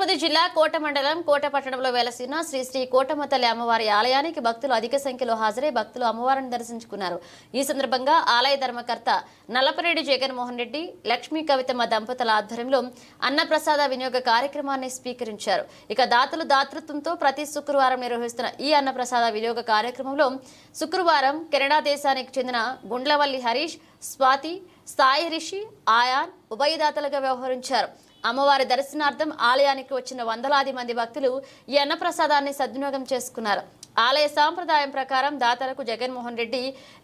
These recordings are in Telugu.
తిరుపతి జిల్లా కోట మండలం కోట పట్టణంలో వెలసిన శ్రీ శ్రీ కోటమ్మ తల్లి అమ్మవారి ఆలయానికి భక్తులు అధిక సంఖ్యలో హాజరై భక్తులు అమ్మవారిని దర్శించుకున్నారు. ఈ సందర్భంగా ఆలయ ధర్మకర్త నల్లపరెడ్డి జగన్మోహన్ రెడ్డి లక్ష్మీ కవితమ్మ దంపతుల ఆధ్వర్యంలో అన్నప్రసాద వినియోగ కార్యక్రమాన్ని స్వీకరించారు. ఇక దాతలు దాతృత్వంతో ప్రతి శుక్రవారం నిర్వహిస్తున్న ఈ అన్నప్రసాద వినియోగ కార్యక్రమంలో శుక్రవారం కెనడా దేశానికి చెందిన గుండ్లవల్లి హరీష్ స్వాతి సాయి రిషి ఆయాన్ ఉభయదాతలుగా వ్యవహరించారు. అమ్మవారి దర్శనార్థం ఆలయానికి వచ్చిన వందలాది మంది భక్తులు ఈ అన్నప్రసాదాన్ని సద్వినియోగం చేసుకున్నారు. ఆలయ సాంప్రదాయం ప్రకారం దాతలకు జగన్మోహన్ రెడ్డి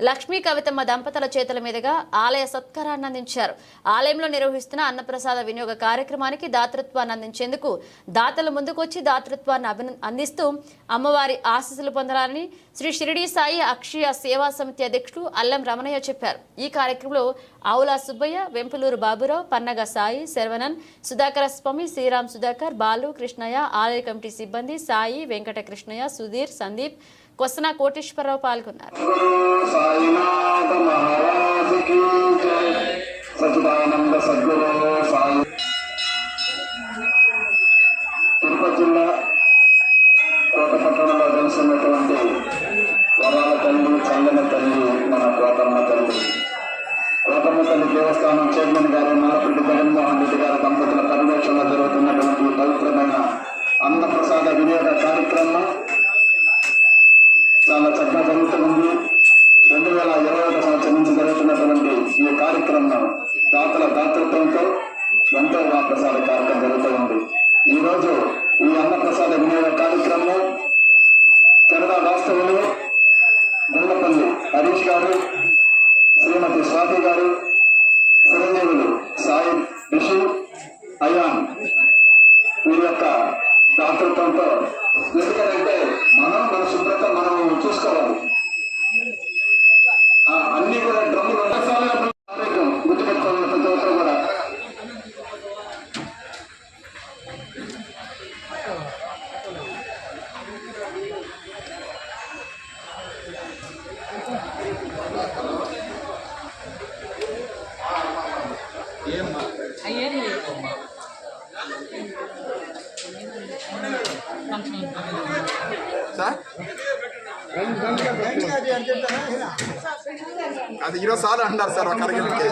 లక్ష్మీ కవితమ్మ దంపతుల చేతుల మీదుగా ఆలయ సత్కారాన్ని అందించారు. ఆలయంలో నిర్వహిస్తున్న అన్నప్రసాద వినియోగ కార్యక్రమానికి దాతృత్వాన్ని అందించేందుకు దాతలు ముందుకొచ్చి దాతృత్వాన్ని అందిస్తూ అమ్మవారి ఆశీస్సులు పొందాలని శ్రీ షిరిడి సాయి అక్షయ సేవా సమితి అధ్యక్షుడు అల్లం రమణయ్య చెప్పారు. ఈ కార్యక్రమంలో ఆవుల సుబ్బయ్య వెంపులూరు బాబురావు పన్నగ సాయి శర్వనన్ సుధాకర స్వామి శ్రీరామ్ సుధాకర్ బాలు కృష్ణయ్య ఆలయ కమిటీ సిబ్బంది సాయి వెంకట కృష్ణయ్య సుధీర్ సందీప్ కొసన కోటేశ్వరరావు పాల్గొన్నారు. తిరుపతి జిల్లా కోట పట్టణంలో కలిసినటువంటి వరాల తల్లి చల్లని తల్లి మన కోటమ్మ తల్లి. కోటమ్మ తల్లి దేవస్థానం చైర్మన్ గారు నల్లపల్లి జగన్మోహన్ రెడ్డి గారి దంపతుల పర్యవేక్షణలో జరుగుతున్నటువంటి ఈ పవిత్రమైన అన్నప్రసాద వినియోగ కార్యక్రమం చాలా చక్కగా జరుగుతుంది రెండు వేల ఇరవై ఒక సంవత్సరం నుంచి జరుగుతున్నటువంటి ఈ కార్యక్రమం దాతల దాతృత్వంతో ఎంతో ప్రసాద కార్యక్రమం జరుగుతూ ఉంది. ఈ రోజు ఈ అన్నప్రసాద వినియోగ కార్యక్రమం కెనడా వాస్తవులు గుండపల్లి హరీష్ అది ఈరోజు సార్ అంటారు సార్ ఒక అరగంటకి.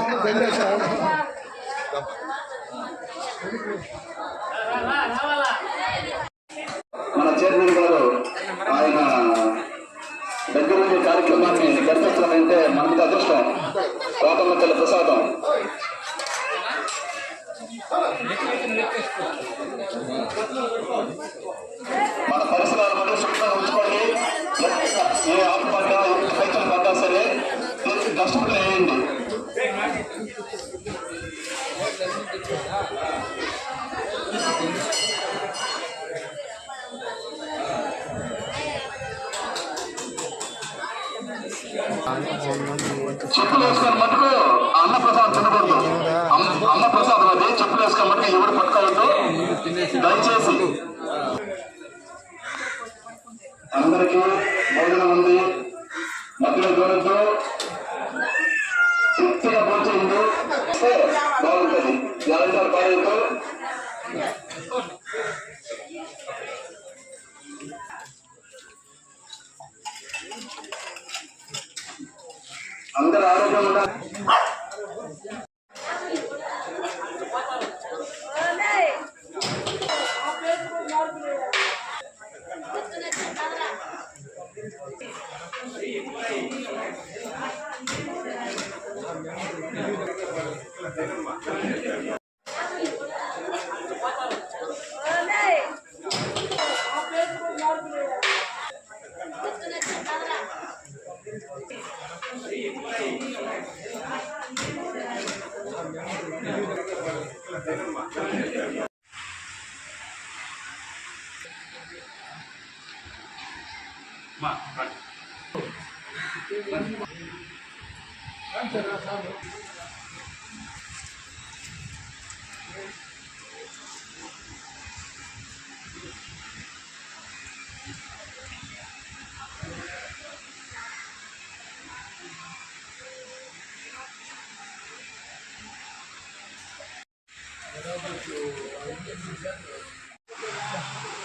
మన చైర్మన్ గారు ఆయన దగ్గర ఉండే కార్యక్రమాన్ని గడిపించాలంటే మనకి అదృష్టం. కోటమ్మ తల్లి ప్రసాదం. చెప్పులు వేసుకొని మటుకు అన్న ప్రసాద్ తినకూడదు. అన్న ప్రసాద్ అది చెప్పులు వేసుకొని మటుకు ఎవరు పట్టుకోవద్దు? దయచేసి. అందరికీ అందరూ ఆరోగ్యం ఉండాలి.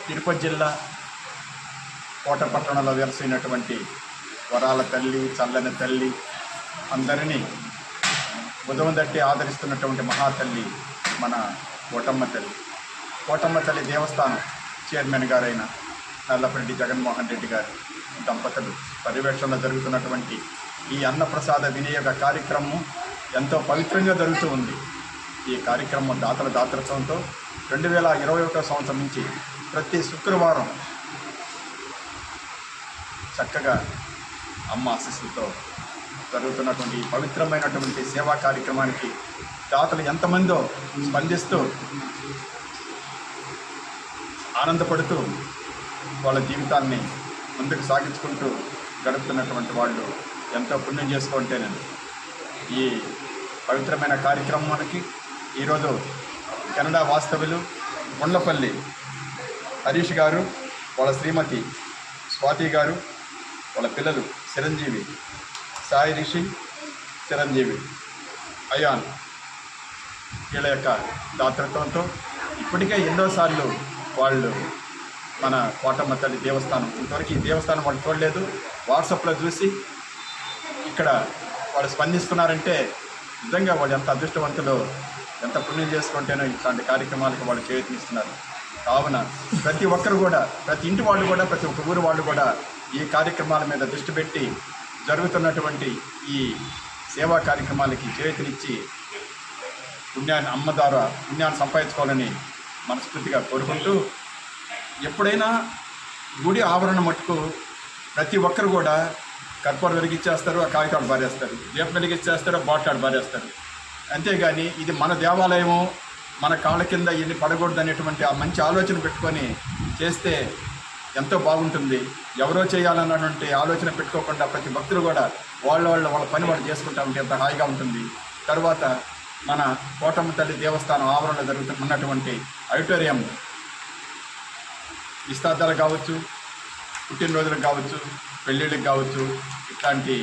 తిరుపతి జిల్లా కోట పట్టణంలో వెలసైనటువంటి వరాల తల్లి చల్లని తల్లి అందరినీ బుధం తట్టి ఆదరిస్తున్నటువంటి మహాతల్లి మన కోటమ్మ తల్లి. కోటమ్మ తల్లి దేవస్థానం చైర్మన్ గారైన నల్లపరెడ్డి జగన్మోహన్ రెడ్డి గారు దంపతులు. పర్యవేక్షణలో జరుగుతున్నటువంటి ఈ అన్నప్రసాద వినియోగ కార్యక్రమం ఎంతో పవిత్రంగా జరుగుతూ ఉంది. ఈ కార్యక్రమం దాతల దాతృత్వంతో రెండు వేల ఇరవై ఒకటో సంవత్సరం నుంచి ప్రతి శుక్రవారం చక్కగా అమ్మ ఆశీస్సులతో జరుగుతున్నటువంటి పవిత్రమైనటువంటి సేవా కార్యక్రమానికి దాతలు ఎంతమందో స్పందిస్తూ ఆనందపడుతూ వాళ్ళ జీవితాన్ని ముందుకు సాగించుకుంటూ గడుపుతున్నటువంటి వాళ్ళు ఎంతో పుణ్యం చేసుకుంటేనండి ఈ పవిత్రమైన కార్యక్రమానికి ఈరోజు కెనడా వాస్తవ్యులు గుండపల్లి హరీష్ గారు వాళ్ళ శ్రీమతి స్వాతి గారు వాళ్ళ పిల్లలు చిరంజీవి. సాయి రిషి చిరంజీవి. అయాన్. వీళ్ళ యొక్క దాతృత్వంతో ఇప్పటికే ఎన్నోసార్లు వాళ్ళు మన కోటమ్మ తల్లి దేవస్థానం ఇంతవరకు ఈ దేవస్థానం వాళ్ళు చూడలేదు. వాట్సాప్లో చూసి ఇక్కడ వాళ్ళు స్పందిస్తున్నారంటే నిజంగా వాళ్ళు ఎంత అదృష్టవంతులు ఎంత పుణ్యం చేసుకుంటేనో ఇట్లాంటి కార్యక్రమాలకు వాళ్ళు చేయూతనిస్తున్నారు. కావున ప్రతి ఒక్కరు కూడా ప్రతి ఇంటి వాళ్ళు కూడా ప్రతి ఒక్క ఊరు వాళ్ళు కూడా ఈ కార్యక్రమాల మీద దృష్టి పెట్టి జరుగుతున్నటువంటి ఈ సేవా కార్యక్రమాలకి చేతినిచ్చి పుణ్యాన్ని అమ్మ ద్వారా పుణ్యాన్ని సంపాదించుకోవాలని మనస్ఫూర్తిగా కోరుకుంటూ ఎప్పుడైనా గుడి ఆవరణ మట్టుకు ప్రతి ఒక్కరు కూడా కర్పూరం వెలిగించేస్తారు ఆ కాగితాలు బారేస్తారు దీపం వెలిగించేస్తారు బాట్లాడు బారేస్తారు అంతేగాని ఇది మన దేవాలయము మన కాళ్ళ కింద ఇన్ని పడకూడదు అనేటువంటి ఆ మంచి ఆలోచన పెట్టుకొని చేస్తే ఎంతో బాగుంటుంది. ఎవరో చేయాలన్నటువంటి ఆలోచన పెట్టుకోకుండా ప్రతి భక్తులు కూడా వాళ్ళ వాళ్ళ వాళ్ళ పని వాళ్ళు చేసుకుంటా ఉంటే ఎంత హాయిగా ఉంటుంది. తర్వాత మన కోటమ్మ తల్లి దేవస్థానం ఆవరణలో జరుగుతున్నటువంటి ఆడిటోరియం నిస్తార్థాలు కావచ్చు పుట్టినరోజులకు కావచ్చు పెళ్ళిళ్ళకి కావచ్చు ఇట్లాంటి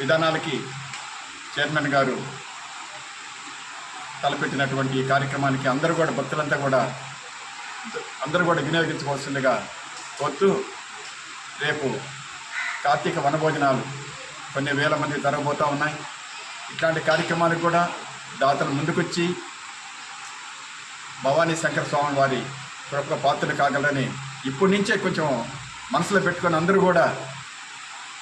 విధానాలకి చైర్మన్ గారు తలపెట్టినటువంటి ఈ కార్యక్రమానికి అందరూ కూడా భక్తులంతా కూడా అందరూ కూడా వినియోగించుకోవాల్సిందిగా కోరుతూ రేపు కార్తీక వనభోజనాలు కొన్ని వేల మంది జరగబోతూ ఉన్నాయి. ఇట్లాంటి కార్యక్రమాలకు కూడా దాతలు ముందుకొచ్చి భవానీ శంకర స్వామి వారి కృప పాత్రలు కాగలరని ఇప్పటి నుంచే కొంచెం మనసులో పెట్టుకొని అందరూ కూడా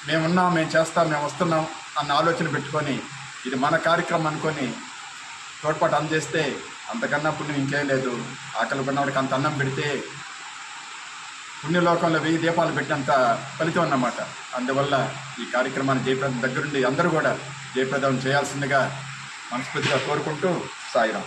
మేమున్నాం మేము చేస్తాం మేము వస్తున్నాం అన్న ఆలోచన పెట్టుకొని ఇది మన కార్యక్రమం అనుకొని తోడ్పాటు అందజేస్తే అంతకన్నా పుణ్యం ఇంకేం లేదు. ఆకలి కొన్నవాడికి అంత అన్నం పెడితే పుణ్యలోకంలో వెయ్యి దీపాలు పెట్టినంత ఫలితం అన్నమాట. అందువల్ల ఈ కార్యక్రమాన్ని జయప్రదం దగ్గరుండి అందరూ కూడా జయప్రదం చేయాల్సిందిగా మనస్ఫూర్తిగా కోరుకుంటూ సాయిరాం.